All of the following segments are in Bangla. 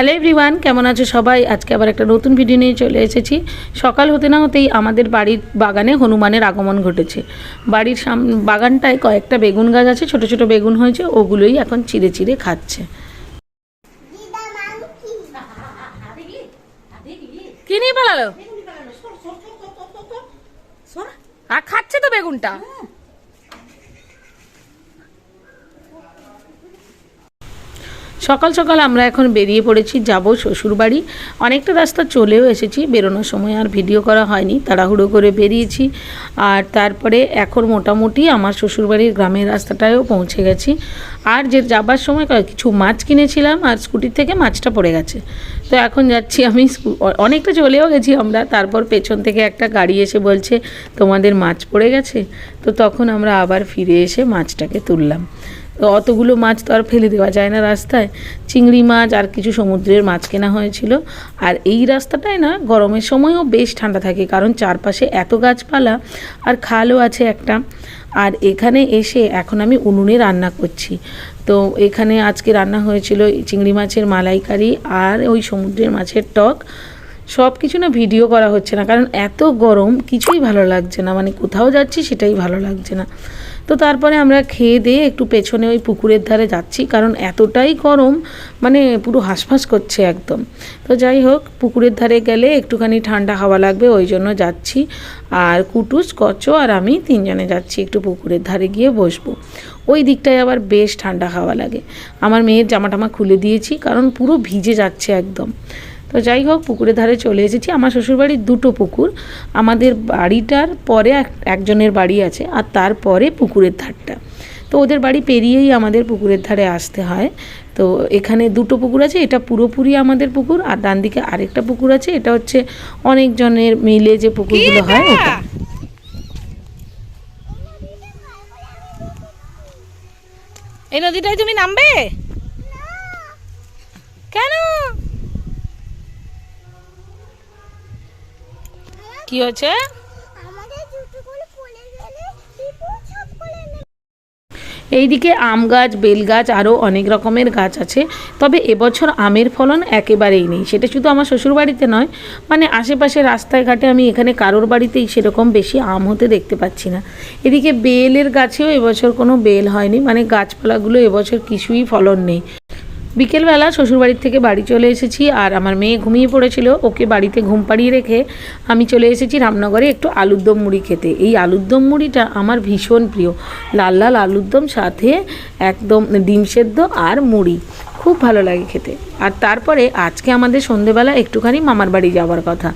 হ্যালো এভরিওয়ান কেমন আছো সবাই? আজকে আবার একটা নতুন ভিডিও নিয়ে চলে এসেছি। সকাল হতে না হতেই আমাদের বাড়ির বাগানে হনুমানের আগমন ঘটেছে। বাড়ির সাম বাগানটায় কয়েকটা বেগুন গাছ আছে ছোট ছোট বেগুন হয়েছে ওগুলোই এখন চিড়ে চিড়ে খাচ্ছে। কি নিয়ে পালালো? আর খাচ্ছে তো বেগুনটা? সকাল সকাল আমরা এখন বেরিয়ে পড়েছি, যাব শ্বশুরবাড়ি। অনেকটা রাস্তা চলেও এসেছি, বেরোনোর সময় আর ভিডিও করা হয়নি, তাড়াহুড়ো করে বেরিয়েছি। আর তারপরে এখন মোটামুটি আমার শ্বশুরবাড়ির গ্রামের রাস্তাটায়ও পৌঁছে গেছি। আর যে যাবার সময় কিছু মাছ কিনেছিলাম আর স্কুটির থেকে মাছটা পড়ে গেছে। তো এখন যাচ্ছি আমি অনেকটা চলেও গেছি আমরা, তারপর পেছন থেকে একটা গাড়ি এসে বলছে, তোমাদের মাছ পড়ে গেছে? তো তখন আমরা আবার ফিরে এসে মাছটাকে তুললাম। অতগুলো মাছ তো আর ফেলে দেওয়া যায় না রাস্তায়। চিংড়ি মাছ আর কিছু সমুদ্রের মাছ কেনা হয়েছিল। আর এই রাস্তাটায় না গরমের সময়ও বেশ ঠান্ডা থাকে, কারণ চারপাশে এত গাছপালা আর খালও আছে একটা। আর এখানে এসে এখন আমি উনুনে রান্না করছি। তো এখানে আজকে রান্না হয়েছিল চিংড়ি মাছের মালাইকারি আর ওই সমুদ্রের মাছের টক। সব কিছু না ভিডিও করা হচ্ছে না, কারণ এত গরম কিছুই ভালো লাগছে না। মানে কোথাও যাচ্ছি সেটাই ভালো লাগছে না। তো তারপরে আমরা খেয়ে দিয়ে একটু পেছনে ওই পুকুরের ধারে যাচ্ছি, কারণ এতটাই গরম মানে পুরো হাঁসফাঁস করছে একদম। তো যাই হোক, পুকুরের ধারে গেলে একটুখানি ঠান্ডা হাওয়া লাগবে, ওই জন্য যাচ্ছি। আর কুটুস, কচো আর আমি তিনজনে যাচ্ছি একটু পুকুরের ধারে গিয়ে বসবো। ওই দিকটায় আবার বেশ ঠান্ডা হাওয়া লাগে। আমার মেয়ের জামা টামা খুলে দিয়েছি, কারণ পুরো ভিজে যাচ্ছে একদম। তো যাই হোক পুকুরের ধারে চলে এসেছি। আমার শ্বশুরবাড়ির দুটো পুকুর। আমাদের বাড়িটার পরে এক- একজনের বাড়ি আছে আর তারপরে পুকুরের ধারটা। তো ওদের বাড়ি পেরিয়েই আমাদের পুকুরের ধারে আসতে হয়। তো এখানে দুটো পুকুর আছে এটা পুরোপুরি আমাদের পুকুর আর ডান দিকে আরেকটা পুকুর আছে এটা হচ্ছে অনেকজনের মিলে যে পুকুরগুলো হয় ওটা। এই নদীটায় তুমি নামবে? কেন? কি হয়েছে? এইদিকে আম গাছ বেল গাছ আরও অনেক রকমের গাছ আছে। তবে এবছর আমের ফলন একেবারেই নেই। সেটা শুধু আমার শ্বশুরবাড়িতে নয় মানে আশেপাশে রাস্তায় ঘাটে আমি এখানে কারোর বাড়িতেই সেরকম বেশি আম হতে দেখতে পাচ্ছি না। এদিকে বেলের গাছেও এবছর কোনো বেল হয়নি। মানে গাছপালাগুলো এবছর কিছুই ফলন নেই। বিকেলবেলা শ্বশুরবাড়ির থেকে বাড়ি চলে এসেছি আর আমার মেয়ে ঘুমিয়ে পড়েছিল। ওকে বাড়িতে ঘুম পাড়িয়ে রেখে আমি চলে এসেছি রামনগরে একটু আলুর দম মুড়ি খেতে। এই আলুর দম মুড়িটা আমার ভীষণ প্রিয়। লাল লাল আলুর দম সাথে একদম ডিম সেদ্ধ আর মুড়ি। খুব ভালো লাগে খেতে। আর তারপরে আজকে আমাদের সন্ধেবেলা একটুখানি মামার বাড়ি যাওয়ার কথা।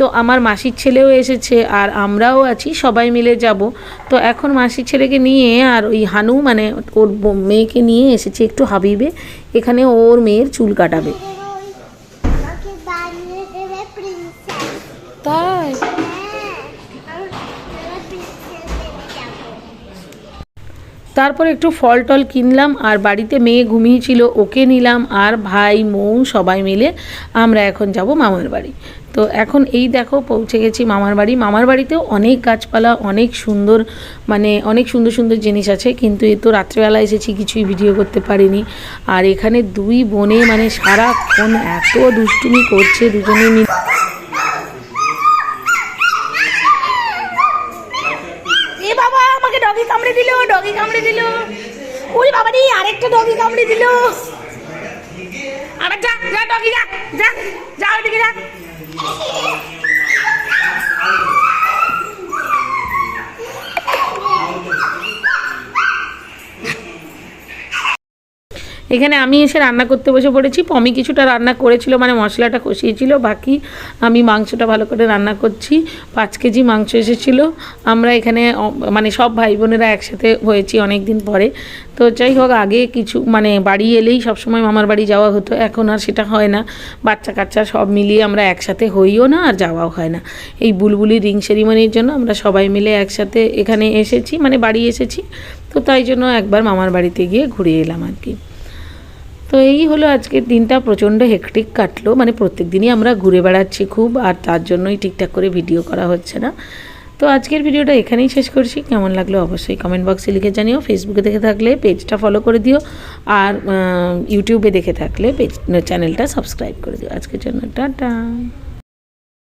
তো আমার মাসির ছেলেও এসেছে আর আমরাও আছি সবাই মিলে যাব। তো এখন মাসির ছেলেকে নিয়ে আর ওই হানু মানে ওর মেয়েকে নিয়ে এসেছে একটু হাবিবে। এখানে ওর মেয়ের চুল কাটাবে। তাই? তারপর একটু ফল টল কিনলাম আর বাড়িতে মেয়ে ঘুমিয়েছিল, ওকে নিলাম আর ভাই, মৌ সবাই মিলে আমরা এখন যাব মামার বাড়ি। তো এখন এই দেখো পৌঁছে গেছি মামার বাড়ি। মামার বাড়িতেও অনেক গাছপালা, অনেক সুন্দর মানে অনেক সুন্দর সুন্দর জিনিস আছে। কিন্তু এ তো রাত্রেবেলা এসেছি, কিছুই ভিডিও করতে পারিনি। আর এখানে দুই বোনে মানে সারাক্ষণ এত দুষ্টুমি করছে দুজনে মিলে এ বাবা আমাকে ডগি কামড়ে দিল ডগি কামড়ে দিল। ওই বাবা রে আরেকটা ডগি কামড়ে দিল। আবার যা যা ডগি, যা যা যা ওইদিকে যা। এখানে আমি এসে রান্না করতে বসে পড়েছি। পমি কিছুটা রান্না করেছিল মানে মশলাটা কষিয়েছিল, বাকি আমি মাংসটা ভালো করে রান্না করছি। পাঁচ কেজি মাংস এসেছিল। আমরা এখানে মানে সব ভাই বোনেরা একসাথে হয়েছি অনেক দিন পরে। তো যাই হোক, আগে কিছু মানে বাড়ি এলেই সবসময় মামার বাড়ি যাওয়া হতো। এখন আর সেটা হয় না। বাচ্চা কাচ্চা সব মিলিয়ে আমরা একসাথে হইও না আর যাওয়াও হয় না। এই বুলবুলি রিং সেরিমনির জন্য আমরা সবাই মিলে একসাথে এখানে এসেছি মানে বাড়ি এসেছি। তো তাই জন্য একবার মামার বাড়িতে গিয়ে ঘুরে এলাম আর কি। তো এই হলো আজকের দিনটা, প্রচণ্ড হেকটিক কাটলো। মানে প্রত্যেক দিনই আমরা ঘুরে বেড়াচ্ছি খুব, আর তার জন্যই ঠিকঠাক করে ভিডিও করা হচ্ছে না। তো আজকের ভিডিওটা এখানেই শেষ করছি। কেমন লাগল অবশ্যই কমেন্ট বক্সে লিখে জানিও। ফেসবুকে দেখে থাকলে পেজটা ফলো করে দিও। আর ইউটিউবে দেখে থাকলে পেজ চ্যানেলটা সাবস্ক্রাইব করে দিও। আজকের জন্য টাটা।